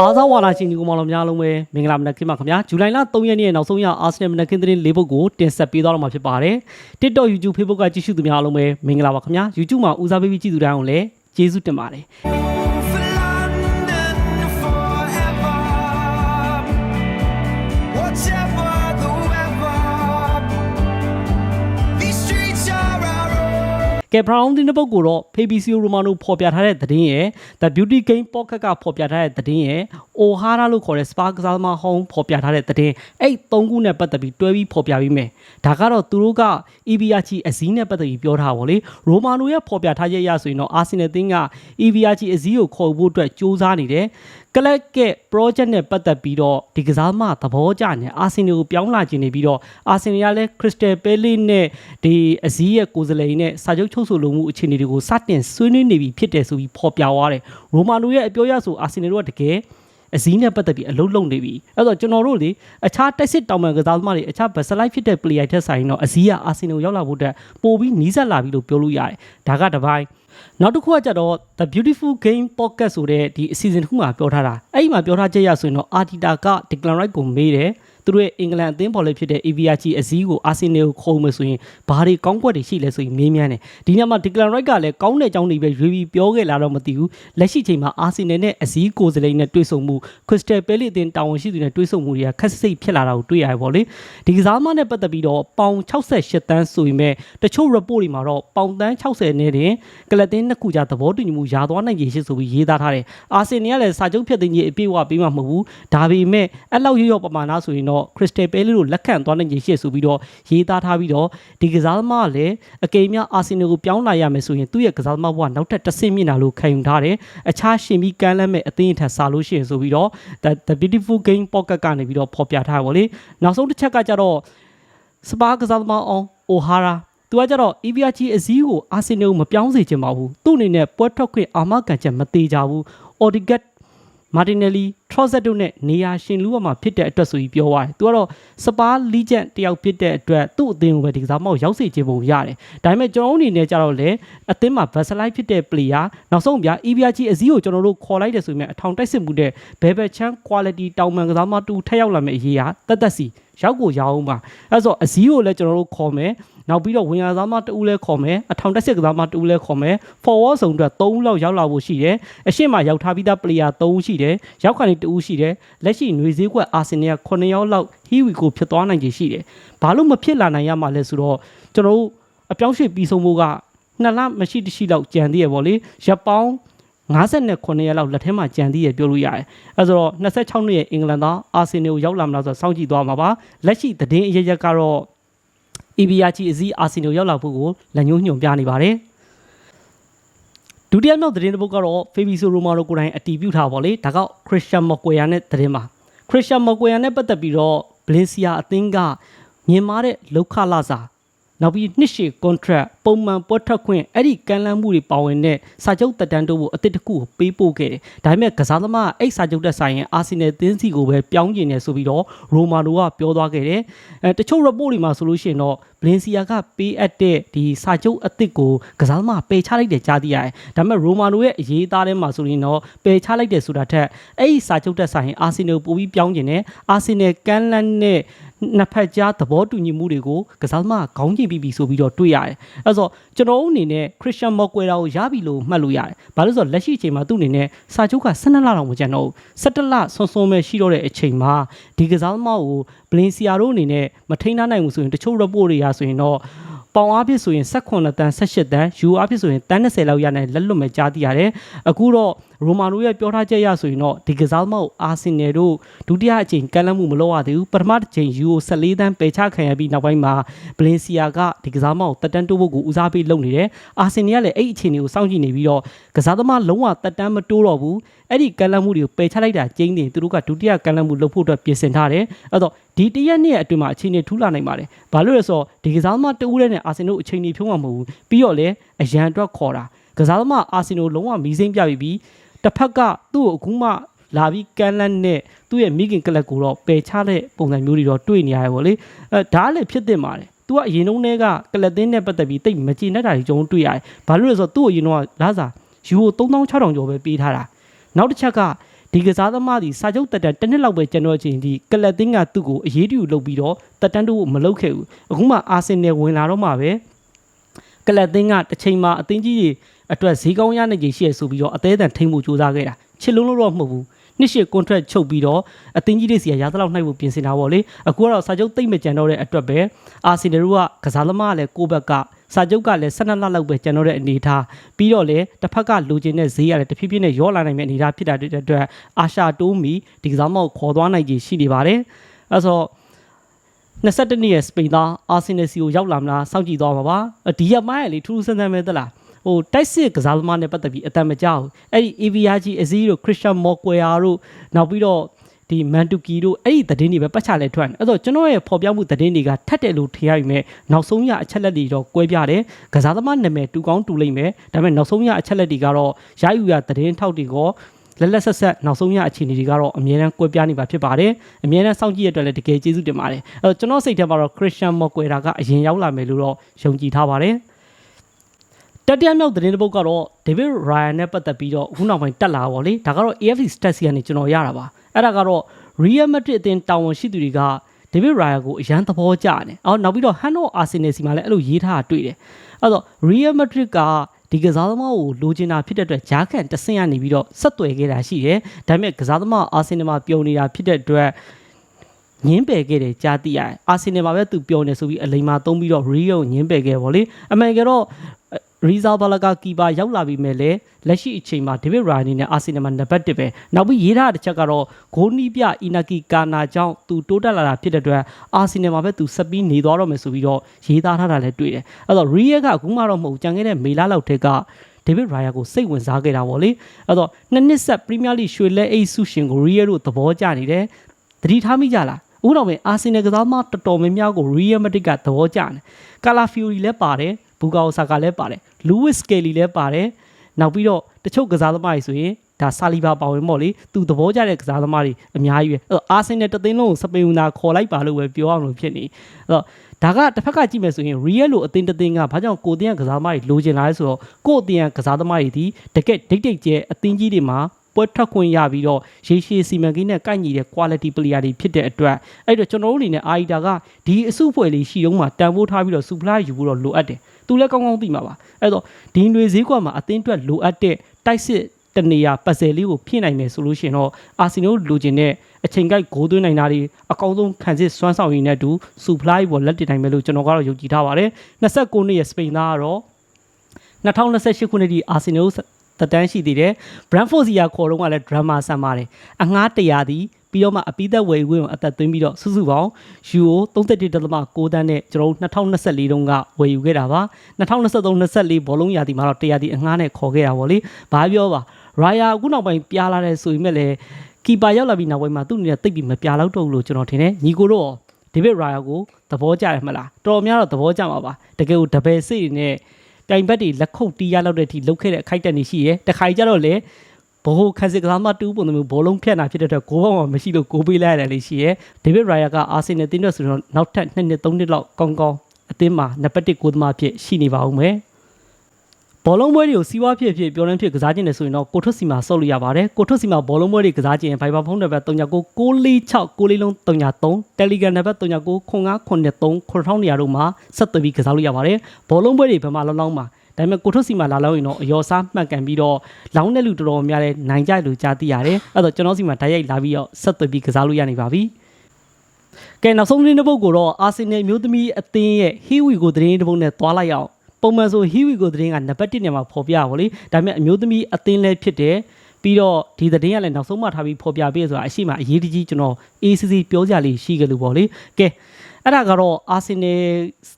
အားစားဝါလာရှင်ဒီကိုမောင်တော်များလုံးပဲမင်္ဂလာမနက်ခင်းပါခင်ဗျာဇူလိုင်လ3ရက်နေ့ရဲ့နောက်ဆုံးရအာဆင်နယ်မနက်ခင်းသတင်း၄ပုဒ်ကိုတင်ဆက်ပေးသွားတော့မှာဖြစ်ပါတယ် TikTok YouTube Facebook ကကြည့်ရှုသူများအားလုံးပဲမင်္ဂလာပါခင်ဗျာ YouTube မှာဦးစားပေးပြီးကြည့်သူတိုင်းအောင်လည်းကျေးဇူးတင်ပါတယ် own. ကဲ Brown ဒီနှစ်ပုဒ်ကိုတော့ Fabrizio Romano ဖော်ပြထားတဲ့သတင်းရယ် The Beauty Game Pocket ကဖော်ပြထားတဲ့သတင်းရယ် O'Hara လို့ခေါ်တဲ့ Spa ကစားသမားဟောင်းဖော်ပြထားတဲ့သတင်းအဲ့သုံးခုနဲ့ပတ်သက်ပြီးတွဲပြီးဖော်ပြပြီးမယ်ဒါကတော့သူတို့က EVRG အစည်းနဲ့ပတ်သက်ပြီးပြောထားပါဗောလေ Romano ရဲ့ဖော်ပြထားချက်အရဆိုရင်တော့ Arsenal တင်းက EVRG အစည်းကိုခေါ်ဖို့အတွက်စ조사နေတယ်ကလပ်ကဲ project နဲ့ပတ်သက်ပြီးတော့ဒီကစားမသဘောကျနေအာဆင်နယ်ကိုပြောင်းလာခြင်းနေပြီးတော့အာဆင်နယ်ကလည်း Crystal Palace နဲ့ဒီအစည်းရဲ့ကိုယ်စားလှယ်နဲ့စာချုပ်ချုပ်ဆိုလိုမှုအခြေအနေတွေကိုစတင်ဆွေးနွေးနေပြီဖြစ်တယ်ဆိုပြီးဖော်ပြသွားတယ်။ရိုမာနိုရဲ့အပြောအရဆိုအာဆင်နယ်တို့ကတကယ် အစည်းနဲ့ပတ်သက်ပြီးအလုံးလုံးနေပြီအဲ့တော့ကျွန်တော်တို့လေအခြားတက်စစ်တောင်ပန်ကစားသမားတွေအခြားဘက်စလိုက်ဖြစ်တဲ့ player ထက်ဆိုင်တော့အစည်းကအာဆင်နယ်ကိုရောက်လာဖို့အတွက်ပို့ပြီးနီးစပ်လာပြီလို့ပြောလို့ရတယ်ဒါကတစ်ပိုင်းနောက်တစ်ခုကကြတော့ The Beautiful Game Podcast ဆိုတဲ့ဒီအစီအစဉ်တစ်ခုမှာပြောထားတာအဲ့ဒီမှာပြောထားချက်ရဆိုရင်တော့ Arteta က Declan Rice ကိုမေးတယ် သူတို့ရဲ့အင်္ဂလန်အသင်းပေါ်လေးဖြစ်တဲ့ AVRG အစည်းကိုအာဆင်နယ်ကိုခေါ်မယ်ဆိုရင်ဘာတွေကောင်းကွက်တွေရှိလဲဆိုရင်မေးမြန်းတယ်ဒီညမှာ Declan Rice ကလည်းကောင်းတဲ့အကြောင်းတွေပဲရွေးပြီးပြောခဲ့လာတော့မသိဘူးလက်ရှိချိန်မှာအာဆင်နယ်နဲ့အစည်းကိုယ်စားလှယ်နဲ့တွေ့ဆုံမှု Crystal Palace အသင်းတာဝန်ရှိသူနဲ့တွေ့ဆုံမှုတွေကခက်စိတ်ဖြစ်လာတာကိုတွေ့ရတယ်ပေါ့လေဒီကစားမနဲ့ပတ်သက်ပြီးတော့ပေါင်68တန်းဆိုပေမဲ့တချို့ report တွေမှာတော့ပေါင်တန်း60နဲ့တင်ကလပ်တင်းနှစ်ခုကြားသဘောတူညီမှုရာသွားနိုင်ရရှိဆိုပြီးရေးသားထားတယ်အာဆင်နယ်ကလည်းစာချုပ်ဖြတ်သိမ်းရေးအပြည့်အဝပေးမှာမဟုတ်ဘူးဒါပေမဲ့အဲ့လောက်ရော့ရော့ပမာဏဆိုရင်တော့ Crystal Palace ကိုလက်ခံသွားနိုင်ရရှိဆိုပြီးတော့ရေးသားထားပြီးတော့ဒီကစားသမားကလည်းအကိမ်းများအာဆင်နယ်ကိုပြောင်းလာရမယ်ဆိုရင်သူ့ရဲ့ကစားသမားဘဝနောက်ထပ်တစ်ဆင့်မြင့်လာလို့ခံယူထားတယ်အခြားရှင်ပြီးကမ်းလှမ်းမဲ့အသင်းအထက်စားလို့ရှိရင်ဆိုပြီးတော့ the, the beautiful game pocket ကနေပြီးတော့ဖော်ပြထားပါဗောလေနောက်ဆုံးတစ်ချက်ကကြတော့စပါးကစားသမားအောင် O'Hara သူကကြတော့ EVRG အစည်းကိုအာဆင်နယ်ကိုမပြောင်းစေချင်ပါဘူးသူ့အနေနဲ့ပွဲထွက်ခွင့်အာမခံချက်မသေးကြဘူး Odegaard မာတင်နယ်လီ ထရော့ဇက်တို့နဲ့နေရာရှင်လူရမှာဖြစ်တဲ့အတွက်ဆိုပြီးပြောသွားတယ်။သူကတော့စပါးလီဂျန်တယောက်ဖြစ်တဲ့အတွက်သူ့အသင်းကိုပဲဒီကစားမောက်ရောက်စေချင်ပုံရတယ်။ဒါပေမဲ့ကျွန်တော်တို့အနေနဲ့ကြတော့လေအသင်းမှာဗက်ဆလိုက်ဖြစ်တဲ့ player နောက်ဆုံးဗျာ EVRG အစည်းကိုကျွန်တော်တို့ခေါ်လိုက်တယ်ဆိုပေမဲ့အထောင်တိုက်စစ်မှုတဲ့ဘယ်ဘက်ချမ်း quality တောင်ပန်ကစားမတူထက်ရောက်လာမယ့်အရေးဟာတက်တက်စီရောက်ကိုရအောင်ပါ။အဲဆိုအစည်းကိုလည်းကျွန်တော်တို့ခေါ်မယ်။နောက်ပြီးတော့ဝင်ရသားမတူလဲခေါ်မယ်အထောင်တက်စစ်ကစားမတူလဲခေါ်မယ် forward ဆောင်အတွက်3ဦးလောက်ရောက်လာဖို့ရှိတယ်အရှိမရောက်ထားပြီးသား player 3ဦးရှိတယ်ရောက်ခါနေ2ဦးရှိတယ်လက်ရှိຫນွေဈေးကွက်အာဆင်နယ်က9ယောက်လောက်ဟီဝီကိုဖြစ်သွားနိုင်ခြေရှိတယ်ဘာလို့မဖြစ်လာနိုင်ရမှာလဲဆိုတော့ကျွန်တော်တို့အပြောင်းရွှေ့ပြီးဆုံးဖို့ကနှစ်လမရှိတရှိလောက်ကြံသေးရပေါ့လေရပ်ပေါင်း59ရက်လောက်လက်ထဲမှာကြံသေးရပြောလို့ရတယ်အဲဆိုတော့26နှစ်ရဲ့အင်္ဂလန်သားအာဆင်နယ်ကိုရောက်လာမလားဆိုတော့စောင့်ကြည့်သွားမှာပါလက်ရှိသတင်းအရရက်ကတော့ EBRG အစည်းအာဆင်နယ်ရောက်လာဖို့ကိုလက်ညှိုးညွှန်ပြနေပါတယ် ဒုတိယမြောက်သတင်းတစ်ပုဒ်ကတော့ Fabrizio Romano ကိုယ်တိုင်အတီးပြုထားပါလေဒါက Christian Moquia နဲ့သတင်းပါ Christian Moquia နဲ့ပတ်သက်ပြီးတော့ Valencia အသင်းကမြင်မာတဲ့လောက်ခလာစာနောက်ပြီးနှစ်ရှည် contract ပုံမှန်ပွဲထွက်ခွင့်အဲ့ဒီကမ်းလှမ်းမှုတွေပါဝင်တဲ့စာချုပ်တက်တန်းတို့ကိုအသစ်တစ်ခုကိုပေးပို့ခဲ့တယ်။ဒါပေမဲ့ကစားသမားကအဲ့စာချုပ်တက်ဆိုင်ရင်အာဆင်နယ်သင်းစီကိုပဲပြောင်းကျင်နေဆိုပြီးတော့ရိုမာနိုကပြောသွားခဲ့တယ်။အဲတချို့ report တွေမှာဆိုလို့ရှိရင်တော့ ဗလင်စီယာကပေးအပ်တဲ့ဒီစာချုပ်အသစ်ကိုကစားသမားပယ်ချလိုက်တယ်ကြားသိရတယ်။ဒါပေမဲ့ရိုမာနိုရဲ့အရေးသားထဲမှာဆိုရင်တော့ပယ်ချလိုက်တယ်ဆိုတာထက်အဲ့ဒီစာချုပ်တက်ဆိုင်ရင်အာဆင်နယ်ကိုပို့ပြီးပြောင်းကျင်တယ်။အာဆင်နယ်ကမ်းလှမ်းတဲ့နှစ်ဖက်ကြားသဘောတူညီမှုတွေကိုကစားသမားခေါင်းကျင်ပြီးပြီဆိုပြီးတော့တွေ့ရတယ်။အဲဆိုကျွန်တော်တို့အနေနဲ့ Christian Moquera ကိုရပြီလို့မှတ်လို့ရတယ်။ဘာလို့လဲဆိုတော့လက်ရှိအချိန်မှာသူ့အနေနဲ့စာချုပ်က12လလောက်မကျန်တော့ဘူး။17လဆွန်ဆွန်ပဲရှိတော့တဲ့အချိန်မှာဒီကစားသမားကို Valencia တို့အနေနဲ့မထိန်းထားနိုင်ဘူးဆိုရင်တချို့ report တွေရာဆိုရင်တော့ပေါင်အားဖြစ်ဆိုရင်18တန်း18တန်းယူအားဖြစ်ဆိုရင်တန်း20လောက်ရနိုင်လက်လွတ်မဲ့ကြားသိရတယ်။အခုတော့ ရိုမာနိုရဲ့ပြောထားချက်ရဆိုရင်တော့ဒီကစားသမားကိုအာဆင်နယ်တို့ဒုတိယအကြိမ်ကမ်းလှမ်းမှုမလုပ်ရသေးဘူးပထမတစ်ကြိမ်ယူကို14တန်းပယ်ချခံရပြီးနောက်ပိုင်းမှာဗလင်စီယာကဒီကစားသမားကိုတက်တန်းတိုးဖို့ကိုဦးစားပေးလုပ်နေတယ်အာဆင်နယ်ကလည်းအဲ့ဒီအခြေအနေကိုစောင့်ကြည့်နေပြီးတော့ကစားသမားလုံးဝတက်တန်းမတိုးတော့ဘူးအဲ့ဒီကမ်းလှမ်းမှုတွေကိုပယ်ချလိုက်တာကျင်းနေသူတို့ကဒုတိယကမ်းလှမ်းမှုလုပ်ဖို့အတွက်ပြင်ဆင်ထားတယ်အဲ့တော့ဒီတရက်နှစ်ရက်အတွင်းမှာအခြေအနေထူးလာနိုင်ပါတယ်ဘာလို့လဲဆိုတော့ဒီကစားသမားတဦးတည်းနဲ့အာဆင်နယ်အချိန်ကြီးဖြုံးမှာမဟုတ်ဘူးပြီးတော့လည်းအရန်အတွက်ခေါ်တာကစားသမားအာဆင်နယ်လုံးဝမီးစိမ့်ပြပြီး တစ်ဖက်ကသူ့ကိုအခုမှလာပြီးကန်လန့်နဲ့သူ့ရဲ့မိခင်ကလပ်ကိုတော့ပယ်ချတဲ့ပုံစံမျိုးတွေတော့တွေ့နေရတယ်ဗောလေအဲဒါလည်းဖြစ်တင်ပါတယ်သူကအရင်တုန်းကကလပ်တင်းနဲ့ပတ်သက်ပြီးတိတ်မကြည်နဲ့တာကြီးကျွန်တော်တွေ့ရတယ်ဘာလို့လဲဆိုတော့သူ့အရင်တော့လာစားယူကို3600ကျော်ပဲပေးထားတာနောက်တစ်ချက်ကဒီကစားသမားဒီစာချုပ်တက်တန်တစ်နှစ်လောက်ပဲကျွန်တော်အချိန်ဒီကလပ်တင်းကသူ့ကိုအရေးတူလုပ်ပြီးတော့တက်တန်းတို့မလုပ်ခဲ့ဘူးအခုမှအာဆင်နယ်ဝင်လာတော့မှပဲကလပ်တင်းကတစ်ချိန်မှာအသင်းကြီးတွေ အတွက်ဈေးကောင်းရနိုင်ခြေရှိရဆိုပြီးတော့အသေးအံထိမ့်မှုစူးစမ်းခဲ့တာချစ်လုံးလို့တော့မဟုတ်ဘူးနှစ်ရှစ် contract ချုပ်ပြီးတော့အသင်းကြီးတွေစီကရာသလောက်နှိုက်ဖို့ပြင်ဆင်တာပေါ့လေအခုကတော့စာချုပ်တိတ်မကြံတော့တဲ့အတွက်ပဲအာဆင်နယ်တို့ကကစားသမားကလည်းကိုယ့်ဘက်ကစာချုပ်ကလည်း12လလောက်ပဲကျန်တော့တဲ့အနေအထားပြီးတော့လေတစ်ဖက်ကလိုချင်တဲ့ဈေးရတယ်တဖြည်းဖြည်းနဲ့ရောလာနိုင်မယ့်အနေအထားဖြစ်တာတဲ့အတွက်အာရှတိုးမီဒီကစားမောက်ခေါ်သွားနိုင်ခြေရှိနေပါတယ်အဲဆိုတော့22နှစ်ရဲ့စပိန်သားအာဆင်နယ်စီကိုရောက်လာမလားစောင့်ကြည့်သွားမှာပါဒီရက်မိုင်းရလေထူးထူးဆန်းဆန်းပဲသလား ဟိုတိုက်စစ်ကစားသမားနဲ့ပတ်သက်ပြီးအတန်မကြောက်ဘူးအဲ့ဒီ AVRG အစည်းတို့ခရစ်စတန်မော်ကွယ်ယာတို့နောက်ပြီးတော့ဒီမန်တူကီတို့အဲ့ဒီသတင်းတွေပဲပတ်ချလဲထွက်နေအဲ့တော့ကျွန်တော်ရဲ့ဖော်ပြမှုသတင်းတွေကထက်တယ်လို့ထင်ရပြီမဲ့နောက်ဆုံးရအချက်လက်တွေတော့ကွဲပြားတယ်ကစားသမားနာမည်တူကောင်းတူလိမ့်မယ်ဒါပေမဲ့နောက်ဆုံးရအချက်လက်တွေကတော့ရယူရသတင်းထောက်တွေကလက်လက်ဆက်ဆက်နောက်ဆုံးရအခြေအနေတွေကတော့အမြဲတမ်းကွဲပြားနေပါဖြစ်ပါတယ်အမြဲတမ်းစောင့်ကြည့်ရတဲ့အတွက်လည်းတကယ်ကျေးဇူးတင်ပါတယ်အဲ့တော့ကျွန်တော်စိတ်ထဲမှာတော့ခရစ်စတန်မော်ကွယ်တာကအရင်ရောက်လာမယ်လို့တော့ယုံကြည်ထားပါတယ် တတိယမြောက်သတင်းတစ်ပုဒ်ကတော့ David Ryan နဲ့ပတ်သက်ပြီးတော့အခုနောက်ပိုင်းတက်လာပါဗောလေဒါကတော့ AFC Stats ကနေကျွန်တော်ရတာပါအဲ့ဒါကတော့ Real Madrid အသင်းတာဝန်ရှိသူတွေက David Ryan ကိုအရန်သဘောကျတယ်အော်နောက်ပြီးတော့ Hanno Arsenal စီမှာလည်းအဲ့လိုရေးထားတာတွေ့တယ်အဲ့တော့ Real Madrid ကဒီကစားသမားကိုလိုချင်တာဖြစ်တဲ့အတွက်ဂျားကန်တဆင့်ရနေပြီးတော့ဆက်သွယ်ခဲ့တာရှိတယ်ဒါပေမဲ့ကစားသမားအာဆင်နယ်မှာပြုံနေတာဖြစ်တဲ့အတွက်ညင်းပယ်ခဲ့တယ်ကြားသိရတယ်အာဆင်နယ်မှာပဲသူပြောနေဆိုပြီးအလိမ်မာသုံးပြီးတော့ Rio ကိုညင်းပယ်ခဲ့ဗောလေအမှန်ကတော့ ရီဇာဘာလာကကီပါရောက်လာပြီးမဲ့လေလက်ရှိအချိန်မှာဒေးဗစ်ရာနီနဲ့အာဆင်နယ်မှာနံပါတ်1ပဲနောက်ပြီးရေးထားတဲ့တစ်ချက်ကတော့ဂိုးနီးပြအီနာကီကာနာကြောင့်သူတိုးတက်လာတာဖြစ်တဲ့အတွက်အာဆင်နယ်မှာပဲသူဆက်ပြီးနေသွားတော့မယ်ဆိုပြီးတော့ရေးသားထားတာလည်းတွေ့တယ်အဲ့တော့ရီယက်ကအခုမှတော့မဟုတ်ကြံခဲ့တဲ့မေလာလောက်ထက်ကဒေးဗစ်ရာယာကိုစိတ်ဝင်စားခဲ့တာပေါ့လေအဲ့တော့နှစ်နှစ်ဆက်ပရီးမီးယားလိရွှေလက်အိတ်ဆုရှင်ကိုရီယက်တို့သဘောကျနေတယ်သတိထားမိကြလားဦးတော်ပဲအာဆင်နယ်ကစားသမားတော်တော်များများကိုရီယက်မက်ဒစ်ကသဘောကျတယ်ကာလာဖီယိုရီလည်းပါတယ် ဘူကာအိုဆာကလည်းပါတယ်လူးဝစ်စကယ်လီလည်းပါတယ်နောက်ပြီးတော့တချို့ကစားသမားတွေဆိုရင်ဒါဆာလီဘာပါဝင်ပေါ့လေသူသဘောကျတဲ့ကစားသမားတွေအများကြီးပဲအဲ့တော့အာဆင်နယ်တသင်းလုံးကိုစပိန်ဦးနာခေါ်လိုက်ပါလို့ပဲပြောအောင်လို့ဖြစ်နေအဲ့တော့ဒါကတစ်ဖက်ကကြည့်မယ်ဆိုရင် real လို့အသင်းတစ်သင်းကဘာကြောင့်ကိုတင်ကကစားသမားတွေလိုချင်လာလဲဆိုတော့ကိုအသင်းကကစားသမားတွေဒီတကက်ဒိတ်ဒိတ်ကျဲအသင်းကြီးတွေမှာ ပွဲထွက်ခွင့်ရပြီးတော့ရေရှည်စီမံကိန်းနဲ့ကိုက်ညီတဲ့ quality player တွေဖြစ်တဲ့အတွက်အဲ့တော့ကျွန်တော်တို့အနေနဲ့အာရီတာကဒီအစုအဖွဲ့လေးရှိအောင်မှာတန်ဖိုးထားပြီးတော့ supply ယူဖို့တော့လိုအပ်တယ်သူလည်းကောင်းကောင်းသိမှာပါအဲ့တော့ဒီຫນွေဈေးကွက်မှာအသင်းအတွက်လိုအပ်တဲ့တိုက်စစ်တနေရာပတ်စယ်လေးကိုဖြည့်နိုင်မယ်ဆိုလို့ရှိရင်တော့အာဆင်နယ်လိုချင်တဲ့အချိန်ကိုက်ဂိုးသွင်းနိုင်တာတွေအကောင်းဆုံးခံစစ်စွမ်းဆောင်ရည်နဲ့အတူ supply ပေါ်လက်တင်နိုင်မယ်လို့ကျွန်တော်ကတော့ယုံကြည်ထားပါတယ်29နှစ်ရဲ့စပိန်သားကတော့2028ခုနှစ်ဒီအာဆင်န ယ်တက်တန်းရှိသေးတယ် Brentford စီယာခေါ်တော့ကလည်း drama ဆန်ပါတယ်အငှား100ဒီပြီးတော့မှအပိသက်ဝယ်ဝင်းကိုအသက်သွင်းပြီးတော့စုစုပေါင်းယူရို31.6တန်းနဲ့ကျွန်တော်တို့2024တုန်းကဝယ်ယူခဲ့တာပါ2023-24ဘောလုံးရာသီမှာတော့100ဒီအငှားနဲ့ခေါ်ခဲ့တာဗောလေဘာပြောပါရာယာအခုနောက်ပိုင်းပြားလာတဲ့ဆိုရင်မဲ့လေကီပါရောက်လာပြီးနောက်ပိုင်းမှာသူ့အနေနဲ့တိတ်ပြီးမပြားတော့တော့ဘူးလို့ကျွန်တော်ထင်တယ်ညီကိုတော့ဒေးဗစ်ရာယာကိုသဘောကျတယ်မလားတော်တော်များတော့သဘောကျမှာပါတကယ်ကိုဒဘယ်စိတ်နဲ့ ပြိုင်ဘက်တွေလက်ခုပ်တီးရလောက်တဲ့အထိလှုပ်ခဲ့တဲ့အခိုက်အတန့်တွေရှိရဲတခါကြီးကျတော့လေဘိုးခန်းစစ်ကစားမတူးပုံစံမျိုးဘောလုံးဖြတ်တာဖြစ်တဲ့အတွက်ဂိုးပေါင်းမှမရှိလို့ဂိုးပေးလိုက်ရတယ်လေရှိရဲဒေးဗစ်ရာယာကအာဆင်နယ်တင်းတော့ဆိုတော့နောက်ထပ်2နှစ်3နှစ်လောက်ကောင်းကောင်းအသင်းမှာနံပါတ်1ကိုသမားဖြစ်ရှိနေပါဦးမယ် ဘောလုံးပွဲတွေကိုစီးပွားဖြစ်ဖြစ်ပြောင်းလဲဖြစ်ကစားခြင်းနဲ့ဆိုရင်တော့ကိုထွတ်စီမှာစောက်လို့ရပါတယ်ကိုထွတ်စီမှာဘောလုံးပွဲတွေကစားခြင်း Viber ဖုန်းနံပါတ်39 646 6လုံး33 Telegram နံပါတ်39 0993 9000နေရာတို့မှာဆက်သွယ်ပြီးကစားလို့ရပါတယ်ဘောလုံးပွဲတွေဘယ်မှာလောင်းလောင်းမှာဒါပေမဲ့ကိုထွတ်စီမှာလာလောက်ရင်တော့အယောစားမှတ်ကန်ပြီးတော့လောင်းတဲ့လူတော်တော်များများနိုင်ကြလို့ကြားသိရတယ်အဲ့တော့ကျွန်တော်စီမှာဓာတ်ရိုက်လာပြီးတော့ဆက်သွယ်ပြီးကစားလို့ရနေပါပြီကဲနောက်ဆုံးသတင်းတစ်ပုဒ်ကိုတော့အာဆင်နယ်မျိုးသမီးအသင်းရဲ့ဟီဝီကိုသတင်းတစ်ပုဒ်နဲ့သွားလိုက်အောင် ပုံမှန်ဆိုဟီဝီကိုသတင်းကနံပါတ်1နေမှာဖော်ပြပါဗောလေဒါပေမဲ့အမျိုးသမီးအသင်းလည်းဖြစ်တယ်ပြီးတော့ဒီသတင်းကလည်းနောက်ဆုံးမှထားပြီးဖော်ပြပေးဆိုတာအရှိမအရေးတကြီးကျွန်တော် ACC ပြောကြလေးရှိကြလို့ဗောလေကဲ အဲ့ဒါကတော့အာဆင်နယ်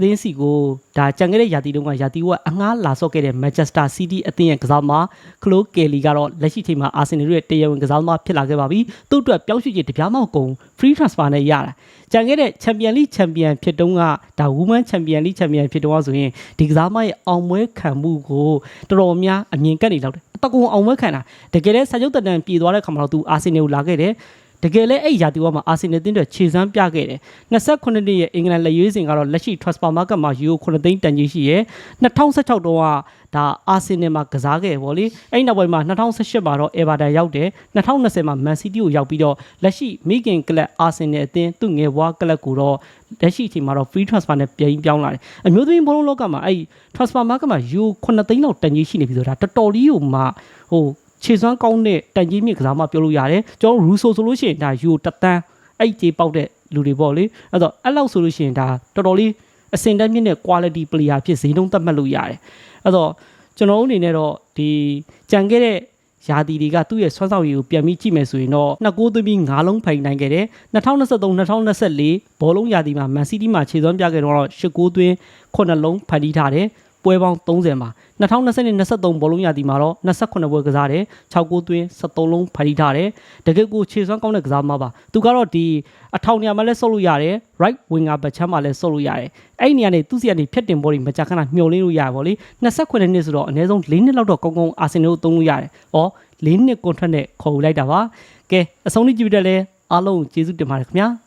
သင်းစီကိုဒါကြံခဲ့တဲ့ယာတီတုန်းကယာတီကအငှားလာဆော့ခဲ့တဲ့ Manchester City အသင်းရဲ့ကစားသမားခလိုကယ်လီကတော့လက်ရှိချိန်မှာအာဆင်နယ်ရဲ့တရားဝင်ကစားသမားဖြစ်လာခဲ့ပါပြီသူ့အတွက်ပြောင်းရွှေ့ခြင်းတပြားမှမကုန် free transfer နဲ့ရတာကြံခဲ့တဲ့ Champion League Champion ဖြစ်တုန်းကဒါ Women Champion League Champion ဖြစ်တုန်းကဆိုရင်ဒီကစားသမားရဲ့အောင်ပွဲခံမှုကိုတော်တော်များအမြင်ကက်နေလောက်တယ်တကုံအောင်ပွဲခံတာတကယ်လဲစာချုပ်တန်တန်ပြည်သွားတဲ့ခါမှာတော့သူအာဆင်နယ်ကိုလာခဲ့တယ် တကယ်လဲအဲ့ရာသီဝါမှာအာဆင်နယ်တင်းတွေခြေစမ်းပြခဲ့တယ်28နှစ်ရဲ့အင်္ဂလန်လက်ရွေးစင်ကတော့လက်ရှိ transfer market မှာယူ9သိန်းတန်ကြီးရှိရဲ2016တုန်းကဒါအာဆင်နယ်မှာကစားခဲ့ဗောလေအဲ့နောက်ပိုင်းမှာ2018မှာတော့ Everton ရောက်တယ်2020မှာ Man City ကိုရောက်ပြီးတော့လက်ရှိမိခင်ကလပ်အာဆင်နယ်အသင်းသူ့ငယ်ဘွားကလပ်ကိုတော့လက်ရှိအချိန်မှာတော့ free transfer နဲ့ပြန်ပြောင်းလာတယ်အမျိုးသမီးဘောလုံးလောကမှာအဲ့ transfer market မှာယူ9သိန်းလောက်တန်ကြီးရှိနေပြီဆိုတာတော်တော်လေးကိုမှဟို ခြေစွမ်းကောင်းတဲ့တန်ကြီးမြင့်ကစားမှပြောလို့ရတယ်ကျွန်တော်ရူဆိုဆိုလို့ရှိရင်ဒါယူတတန်းအဲ့ကြေးပေါက်တဲ့လူတွေပေါ့လေအဲ့တော့အဲ့လောက်ဆိုလို့ရှိရင်ဒါတော်တော်လေးအစင်တန်းမြင့်တဲ့ quality player ဖြစ်ဈေးနှုန်းသတ်မှတ်လို့ရတယ်အဲ့တော့ကျွန်တော်တို့အနေနဲ့တော့ဒီကြံခဲ့တဲ့ယာတီတွေကသူ့ရဲ့ဆွမ်းဆောင်ရည်ကိုပြန်ပြီးကြည့်မယ်ဆိုရင်တော့နှစ်ကိုးသွင်းပြီး၅လုံးဖိုင်နိုင်ခဲ့တယ်2023-2024ဘောလုံးယာတီမှာမန်စီးတီးမှာခြေစွမ်းပြခဲ့တော့၈ကိုးသွင်း9လုံးဖန်တီးထားတယ် ပွဲပေါင်း30မှာ2020-23ဘောလုံးရာသီမှာတော့28ပွဲကစားတယ်6ကိုးသွင်း73လုံးဖန်တီးထားတယ်တကယ်ကိုခြေစွမ်းကောင်းတဲ့ကစားမပါသူကတော့ဒီအထောင်နေရာမှာလည်းဆုပ်လို့ရတယ် right winger ဘက်ချမ်းမှာလည်းဆုပ်လို့ရတယ်အဲ့ဒီနေရာနေသူစီကနေဖြတ်တင်ဘောတွေမကြာခဏမျောလင်းလို့ရပါဗောလေ28နှစ်ဆိုတော့အနည်းဆုံး4နှစ်လောက်တော့ကောင်းကောင်းအာဆင်နယ်ကိုသုံးလို့ရတယ်။ဩ4နှစ် contract နဲ့ခေါ်ယူလိုက်တာပါ။ကဲအဆုံးထိကြည့်ပြတဲ့လဲအားလုံးကျေးဇူးတင်ပါတယ်ခင်ဗျာ။